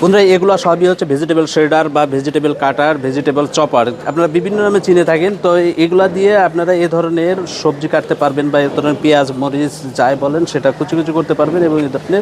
বন্ধুরা, এগুলো সবই হচ্ছে ভেজিটেবল শেডার বা ভেজিটেবল কাটার ভেজিটেবল চপার আপনারা বিভিন্ন নামে চিনে থাকেন, তো এগুলা দিয়ে আপনারা এ ধরনের সবজি কাটতে পারবেন বা এ ধরনের পেঁয়াজ, মরিচ, যাই বলেন, সেটা কুচি কুচি করতে পারবেন এবং ধরনের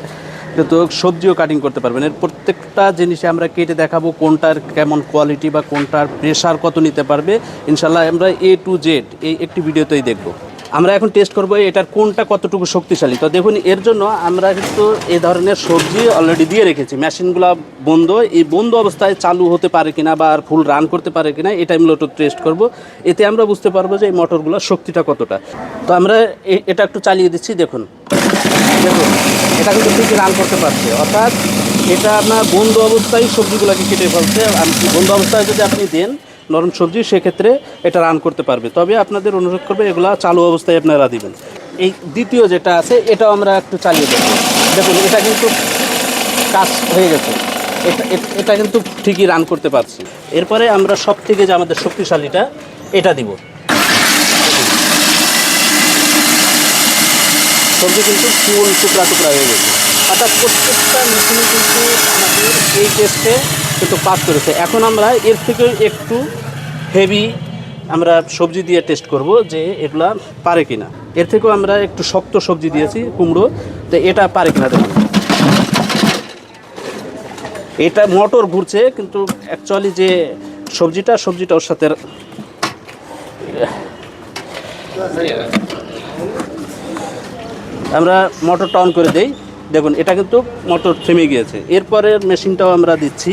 কিন্তু সবজিও কাটিং করতে পারবেন। এর প্রত্যেকটা জিনিসে আমরা কেটে দেখাবো কোনটার কেমন কোয়ালিটি বা কোনটার প্রেশার কত নিতে পারবে। ইনশাল্লাহ আমরা এ টু জেড এই একটি ভিডিওতেই দেখব। আমরা এখন টেস্ট করব এটার কোনটা কতটুকু শক্তিশালী। তো দেখুন, এর জন্য আমরা কিন্তু এই ধরনের সবজি অলরেডি দিয়ে রেখেছি। মেশিনগুলো বন্ধ, এই বন্ধ অবস্থায় চালু হতে পারে কিনা বা আর ফুল রান করতে পারে কিনা এটা মূলত টেস্ট করব। এতে আমরা বুঝতে পারব যে এই মোটরগুলোর শক্তিটা কতটা। তো আমরা এ- এটা একটু চালিয়ে দিচ্ছি, দেখুন। দেখুন, এটা কিন্তু ঠিকই রান করতে পারছে। অর্থাৎ এটা আপনার বন্ধ অবস্থায় সবজিগুলোকে কেটে ফেলছে। বন্ধ অবস্থায় যদি আপনি দেন নরম সবজি, সেক্ষেত্রে এটা রান করতে পারবে। তবে আপনাদের অনুরোধ করবে, এগুলা চালু অবস্থায় আপনারা দিবেন। এই দ্বিতীয় যেটা আছে, এটাও আমরা একটু চালিয়ে দেবো দেখুন, এটা কিন্তু কাজ হয়ে গেছে। এটা এটা কিন্তু ঠিকই রান করতে পারছি। এরপরে আমরা সব থেকে যে আমাদের শক্তিশালীটা, এটা দিব। সবজি কিন্তু ফুল টুকরা টুকরা হয়ে গেছে। অর্থাৎ প্রত্যেকটা মেশিনে কিন্তু আমাদের এই টেস্টে কিন্তু পাস করেছে। এখন আমরা এর থেকে একটু হেভি আমরা সবজি দিয়ে টেস্ট করব যে এগুলা পারে কিনা। এর থেকেও আমরা একটু শক্ত সবজি দিয়েছি, কুমড়ো। তো এটা পারে কিনা দেখুন। এটা মোটর ঘুরছে, কিন্তু অ্যাকচুয়ালি যে সবজিটা সবজিটা ওর সাথে আমরা মোটরটা অন করে দেই। দেখুন, এটা কিন্তু মোটর থেমে গিয়েছে। এরপরের মেশিনটাও আমরা দিচ্ছি।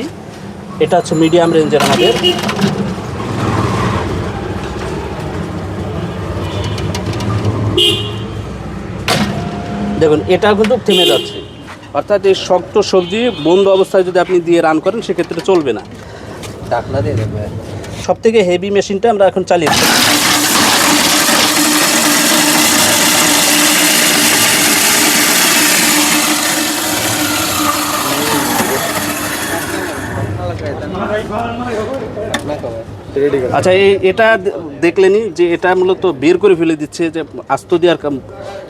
এটা হচ্ছে মিডিয়াম রেঞ্জের আমাদের। দেখুন এটা কিন্তু থেমে যাচ্ছে। অর্থাৎ এই শক্ত সবজি বন্ধ অবস্থায় যদি আপনি দিয়ে রান করেন সেক্ষেত্রে চলবে না। ঢাকনা দিয়ে সব থেকে হেভি মেশিনটা আমরা এখন চালিয়ে আচ্ছা এই এটা দেখলেনি যে এটা মূলত বের করে ফেলে দিচ্ছে যে আস্ত দেওয়ার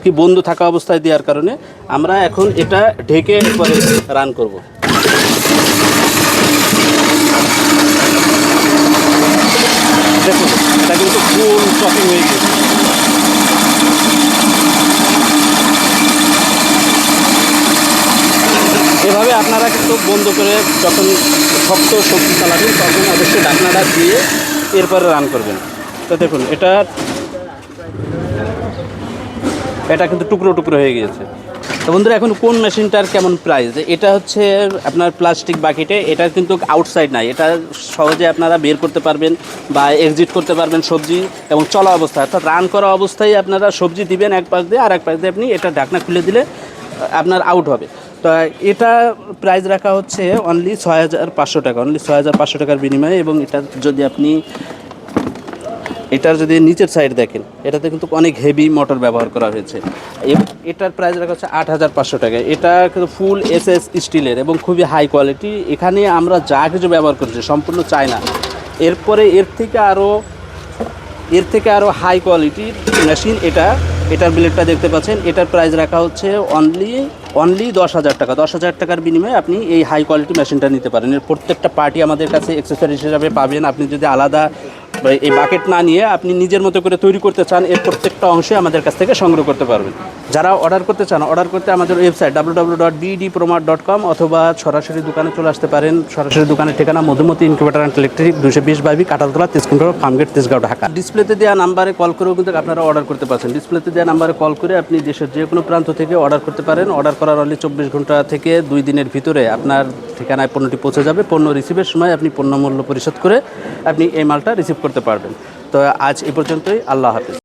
কি বন্ধু থাকা অবস্থায় দেওয়ার কারণে। আমরা এখন এটা ঢেকে পরে রান করব। দেখুন, এটা কিন্তু ফুল চপিং হয়ে গেছে এভাবে আপনারা কিন্তু বন্ধ করে যখন শক্ত সবজি চালাবেন, তখন অবশ্যই ঢাকনাটা দিয়ে এরপরে রান করবেন। তো দেখুন, এটা এটা কিন্তু টুকরো টুকরো হয়ে গিয়েছে। তো বন্ধুরা, এখন কোন মেশিনটার কেমন প্রাইস এটা হচ্ছে আপনার প্লাস্টিক বাকিটে এটা কিন্তু আউটসাইড নাই। এটা সহজে আপনারা বের করতে পারবেন বা এক্সিট করতে পারবেন সবজি এবং চলা অবস্থায় অর্থাৎ রান করা অবস্থায় আপনারা সবজি দিবেন এক পাশ দিয়ে আর এক পাশ দিয়ে আপনি এটা ঢাকনা খুলে দিলে আপনার আউট হবে। তো এটা প্রাইস রাখা হচ্ছে অনলি ছয় হাজার পাঁচশো টাকা অনলি ছয় হাজার পাঁচশো টাকার বিনিময়ে এবং এটা যদি আপনি, এটার যদি নিচের সাইড দেখেন, এটাতে কিন্তু অনেক হেভি মোটর ব্যবহার করা হয়েছে। এটার প্রাইস রাখা হচ্ছে আট হাজার পাঁচশো টাকা। এটা কিন্তু ফুল এস এস স্টিলের এবং খুবই হাই কোয়ালিটি এখানে আমরা যা কিছু ব্যবহার করছি, সম্পূর্ণ চায়না। এরপরে এর থেকে আরও এর থেকে আরও হাই কোয়ালিটির মেশিন এটা। এটার ব্লেডটা দেখতে পাচ্ছেন। এটার প্রাইস রাখা হচ্ছে অনলি অনলি দশ হাজার টাকা। দশ হাজার টাকার বিনিময়ে আপনি এই হাই কোয়ালিটি মেশিনটা নিতে পারেন। এর প্রত্যেকটা পার্টি আমাদের কাছে অ্যাক্সেসরি হিসাবে পাবেন। আপনি যদি আলাদা এই বাকেট না নিয়ে আপনি নিজের মতো করে তৈরি করতে চান, এর প্রত্যেকটা অংশে আমাদের কাছ থেকে সংগ্রহ করতে পারবেন। যারা অর্ডার করতে চান অর্ডার করতে আমাদের website W W dot BD প্রোমার dot com অথবা সরাসরি দোকানে চলে আসতে পারেন। সরাসরি দোকানের ঠিকানা মধুমতি ইনকিউবেটার অ্যান্ড ইলেকট্রিক দুশো বিশ বাইবি কাটালতলা তেজকুন্ড ফার্মগেট তেজগাঁও, ঢাকা। ডিসপ্লেতে দেওয়া নাম্বারে কল করেও কিন্তু আপনারা অর্ডার করতে পারছেন। ডিসপ্লেতে দেওয়া নাম্বারে কল করে আপনি দেশের যে কোনো প্রান্ত থেকে অর্ডার করতে পারেন। অর্ডার করার অনলি চব্বিশ ঘণ্টা থেকে দুই দিনের ভিতরে আপনার ঠিকানায় পণ্যটি পৌঁছে যাবে। পণ্য রিসিভের সময় আপনি পণ্য মূল্য পরিশোধ করে আপনি এই মালটা রিসিভ করতে পারবেন। তো আজ এ পর্যন্তই আল্লাহ হাফিজ।